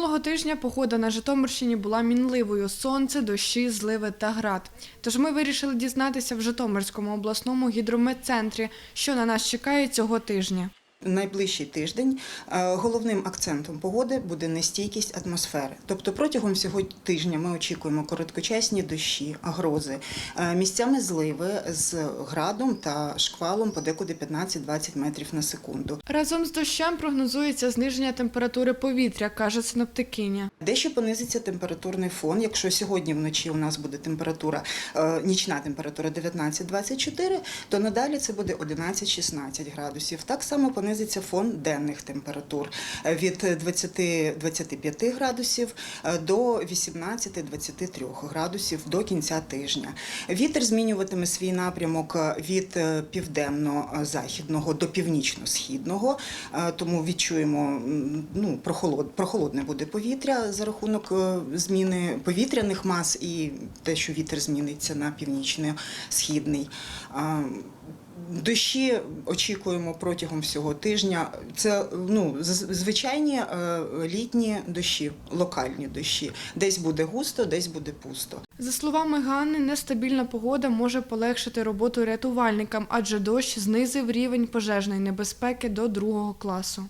Минулого тижня погода на Житомирщині була мінливою: сонце, дощі, зливи та град. Тож ми вирішили дізнатися в Житомирському обласному гідрометцентрі, що на нас чекає цього тижня. Найближчий тиждень е, головним акцентом погоди буде нестійкість атмосфери. Тобто протягом всього тижня ми очікуємо короткочасні дощі, грози, е, місцями зливи з градом та шквалом подекуди 15-20 метрів на секунду. Разом з дощем прогнозується зниження температури повітря, каже синоптикиня. Дещо понизиться температурний фон. Якщо сьогодні вночі у нас буде температура, е, нічна температура 19-24, то надалі це буде 11-16 градусів. Так само понизиться фон денних температур від 20-25 градусів е, до 18-23 градусів до кінця тижня. Вітер змінюватиме свій напрямок е, від е, південно-західного до північно-східного, тому відчуємо ну, прохолод, прохолодне буде повітря за рахунок зміни повітряних мас і те, що вітер зміниться на північно-східний. Дощі очікуємо протягом всього тижня. Це ну звичайні е, літні дощі, локальні дощі. Десь буде густо, десь буде пусто. За словами Ганни, нестабільна погода може полегшити роботу рятувальникам, адже дощ знизив рівень пожежної небезпеки до другого класу.